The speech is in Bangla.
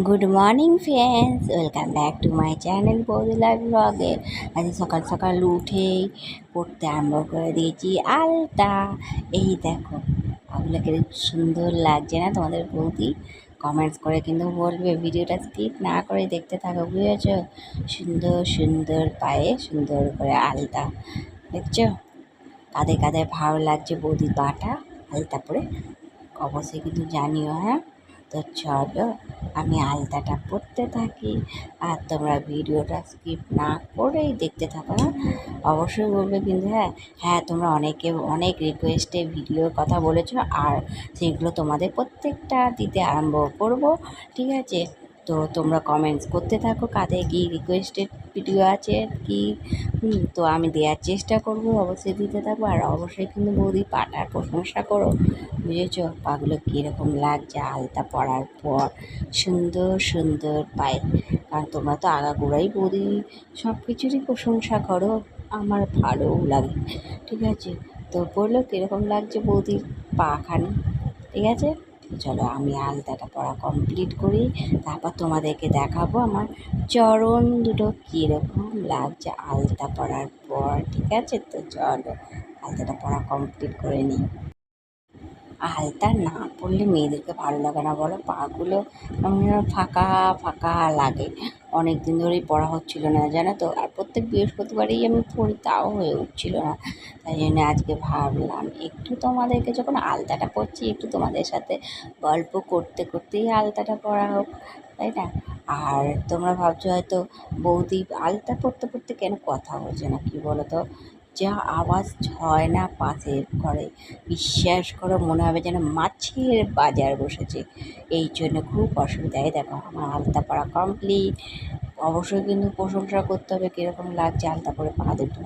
Good morning friends welcome back to my channel boudi live ব্লগে আজ সকাল সকাল উঠেই পড়তে আরম্ভ করে দিয়েছি আলতা। এই দেখো ওগুলোকে সুন্দর লাগছে না? তোমাদের বৌদি কমেন্টস করে কিন্তু বলবে, ভিডিওটা স্কিপ না করে দেখতে থাকো, বুঝেছ? সুন্দর সুন্দর পায়ে সুন্দর করে আলতা। দেখছ? কাঁধে কাঁধে ভালো লাগছে বৌদির পাটা। আলতা পরে অবশ্যই কিন্তু জানিও হ্যাঁ? তো চলো আমি আলতাটা পরতে থাকি। আর তোমরা ভিডিওটা স্কিপ না করেই দেখতে থাকো হ্যাঁ? অবশ্যই বলবে কিন্তু হ্যাঁ? হ্যাঁ তোমরা অনেকে, অনেক রিকোয়েস্টে ভিডিওর কথা বলেছ, আর সেগুলো তোমাদের প্রত্যেকটা দিতে আরম্ভ করব, ঠিক আছে? তো তোমরা কমেন্টস করতে থাকো, কাদের কি রিকোয়েস্টেড ভিডিও আছে, কি? তো আমি দেওয়ার চেষ্টা করব, অবশ্যই দিতে থাকব আর অবশ্যই কিন্তু বৌদি পাটার প্রশংসা করো। বুঝেছ পাগুলো কীরকম লাগছে আলতা পরার পর। সুন্দর সুন্দর পায়ে। কারণ তোমরা তো আগাগোড়াই বৌদি। সব কিছুরই প্রশংসা করো। আমার ভালোও লাগে। ঠিক আছে? তো বলল, কীরকম লাগছে বৌদির পাখানি? ঠিক আছে? চলো আমি আলতাটা পড়া কমপ্লিট করি। তারপর তোমাদেরকে দেখাবো আমার চরণ দুটো কীরকম লাগছে আলতা পড়ার পর। ঠিক আছে? তো চলো আলতাটা পড়া কমপ্লিট করে নিই। আলতা না পরলে মেয়েদেরকে ভালো লাগে না, বলো? পাগুলো যেন ফাঁকা ফাঁকা লাগে। অনেক দিন ধরেই পড়া হচ্ছিল না, জানো তো? আর প্রত্যেক বৃহস্পতিবারেই আমি পড়ি, তাও হয়ে উঠছিল না। তাই জন্য আজকে ভাবলাম, একটু তোমাদেরকে যখন আলতাটা পরছি একটু তোমাদের সাথে গল্প করতে, করতেই আলতাটা পড়া হোক, তাই না? আর তোমরা ভাবছ হয়তো বৌদি আলতা পড়তে পড়তে কেন কথা বলছে না, কি বলো তো যা আওয়াজ হয় না পাশের ঘরে। বিশ্বাস করে, মনে হবে যেন মাছের বাজার বসেছে। এই জন্য খুব অসুবিধায় দেখো, আমার আলতা পাড়া কমপ্লিট অবশ্যই কিন্তু প্রশংসা করতে হবে কীরকম লাগছে আলতা পরে পা দুটো